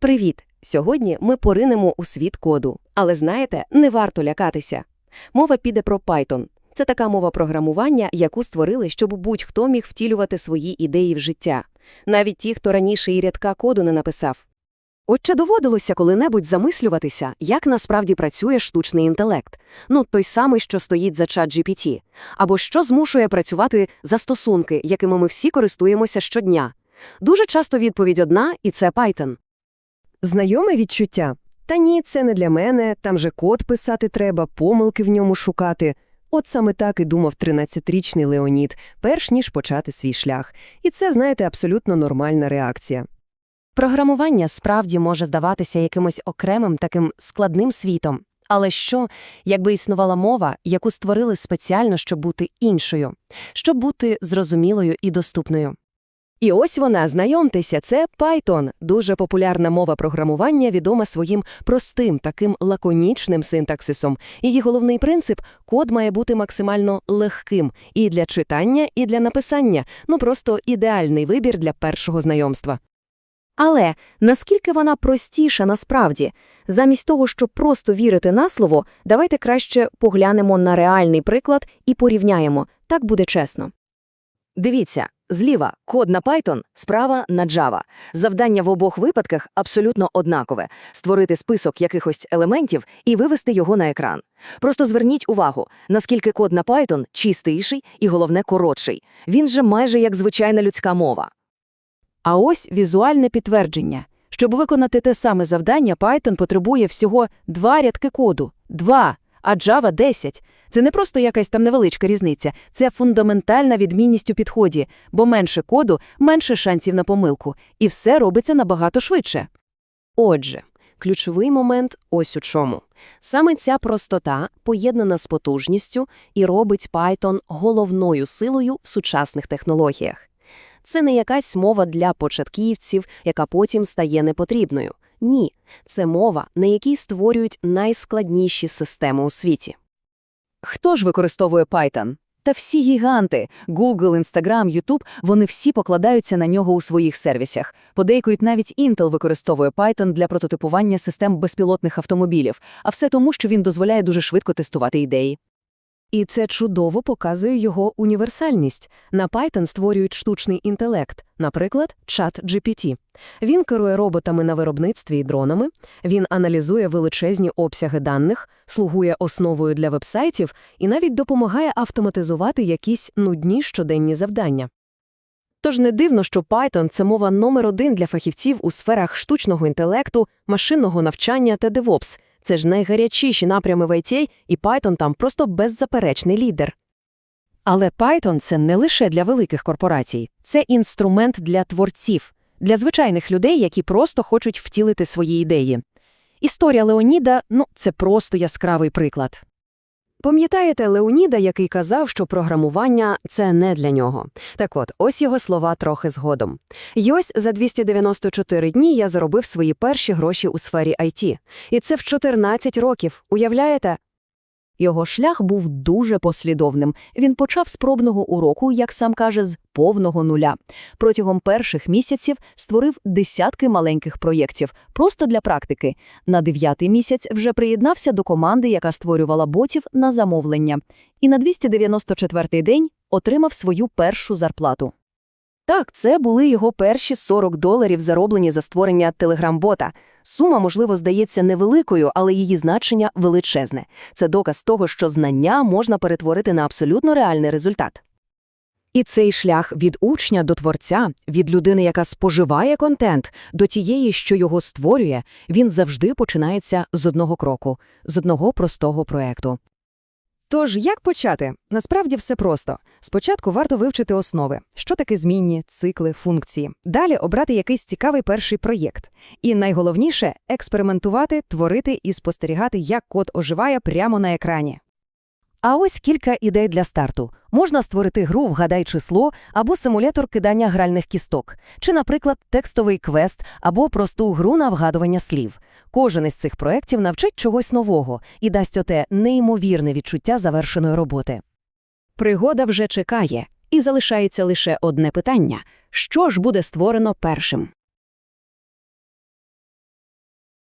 Привіт! Сьогодні ми поринемо у світ коду. Але знаєте, не варто лякатися. Мова піде про Python. Це така мова програмування, яку створили, щоб будь-хто міг втілювати свої ідеї в життя. Навіть ті, хто раніше і рядка коду не написав. От чи доводилося коли-небудь замислюватися, як насправді працює штучний інтелект? Ну, той самий, що стоїть за чат GPT. Або що змушує працювати застосунки, якими ми всі користуємося щодня? Дуже часто відповідь одна, і це Python. Знайоме відчуття? Та ні, це не для мене, там же код писати треба, помилки в ньому шукати. От саме так і думав 13-річний Леонід, перш ніж почати свій шлях. І це, знаєте, абсолютно нормальна реакція. Програмування справді може здаватися якимось окремим таким складним світом. Але що, якби існувала мова, яку створили спеціально, щоб бути іншою, щоб бути зрозумілою і доступною? І ось вона, знайомтеся, це Python, дуже популярна мова програмування, відома своїм простим, таким лаконічним синтаксисом. Її головний принцип – код має бути максимально легким і для читання, і для написання. Ну просто ідеальний вибір для першого знайомства. Але наскільки вона простіша насправді? Замість того, щоб просто вірити на слово, давайте краще поглянемо на реальний приклад і порівняємо. Так буде чесно. Дивіться, зліва код на Python, справа на Java. Завдання в обох випадках абсолютно однакове – створити список якихось елементів і вивести його на екран. Просто зверніть увагу, наскільки код на Python чистіший і, головне, коротший. Він же майже як звичайна людська мова. А ось візуальне підтвердження. Щоб виконати те саме завдання, Python потребує всього два рядки коду. Два, а Java – 10. Це не просто якась там невеличка різниця, це фундаментальна відмінність у підході, бо менше коду – менше шансів на помилку. І все робиться набагато швидше. Отже, ключовий момент ось у чому. Саме ця простота поєднана з потужністю і робить Python головною силою в сучасних технологіях. Це не якась мова для початківців, яка потім стає непотрібною. Ні, це мова, на якій створюють найскладніші системи у світі. Хто ж використовує Python? Та всі гіганти – Google, Instagram, YouTube – вони всі покладаються на нього у своїх сервісах. Подейкують навіть Intel використовує Python для прототипування систем безпілотних автомобілів, а все тому, що він дозволяє дуже швидко тестувати ідеї. І це чудово показує його універсальність. На Python створюють штучний інтелект, наприклад, чат GPT. Він керує роботами на виробництві і дронами, він аналізує величезні обсяги даних, слугує основою для вебсайтів і навіть допомагає автоматизувати якісь нудні щоденні завдання. Тож не дивно, що Python – це мова номер один для фахівців у сферах штучного інтелекту, машинного навчання та DevOps. Це ж найгарячіші напрями в IT, і Python там просто беззаперечний лідер. Але Python – це не лише для великих корпорацій. Це інструмент для творців, для звичайних людей, які просто хочуть втілити свої ідеї. Історія Леоніда – ну, це просто яскравий приклад. Пам'ятаєте Леоніда, який казав, що програмування – це не для нього? Так от, ось його слова трохи згодом. І ось за 294 дні я заробив свої перші гроші у сфері IT. І це в 14 років, уявляєте? Його шлях був дуже послідовним. Він почав з пробного уроку, як сам каже, з повного нуля. Протягом перших місяців створив десятки маленьких проєктів, просто для практики. На дев'ятий місяць вже приєднався до команди, яка створювала ботів на замовлення. І на 294-й день отримав свою першу зарплату. Так, це були його перші 40 доларів, зароблені за створення телеграм-бота. Сума, можливо, здається невеликою, але її значення величезне. Це доказ того, що знання можна перетворити на абсолютно реальний результат. І цей шлях від учня до творця, від людини, яка споживає контент, до тієї, що його створює, він завжди починається з одного кроку, з одного простого проекту. Тож, як почати? Насправді все просто. Спочатку варто вивчити основи, що таке змінні, цикли, функції. Далі обрати якийсь цікавий перший проєкт. І найголовніше експериментувати, творити і спостерігати, як код оживає прямо на екрані. А ось кілька ідей для старту. Можна створити гру «Вгадай число» або симулятор кидання гральних кісток, чи, наприклад, текстовий квест або просту гру на вгадування слів. Кожен із цих проєктів навчить чогось нового і дасть оте неймовірне відчуття завершеної роботи. Пригода вже чекає, і залишається лише одне питання – що ж буде створено першим?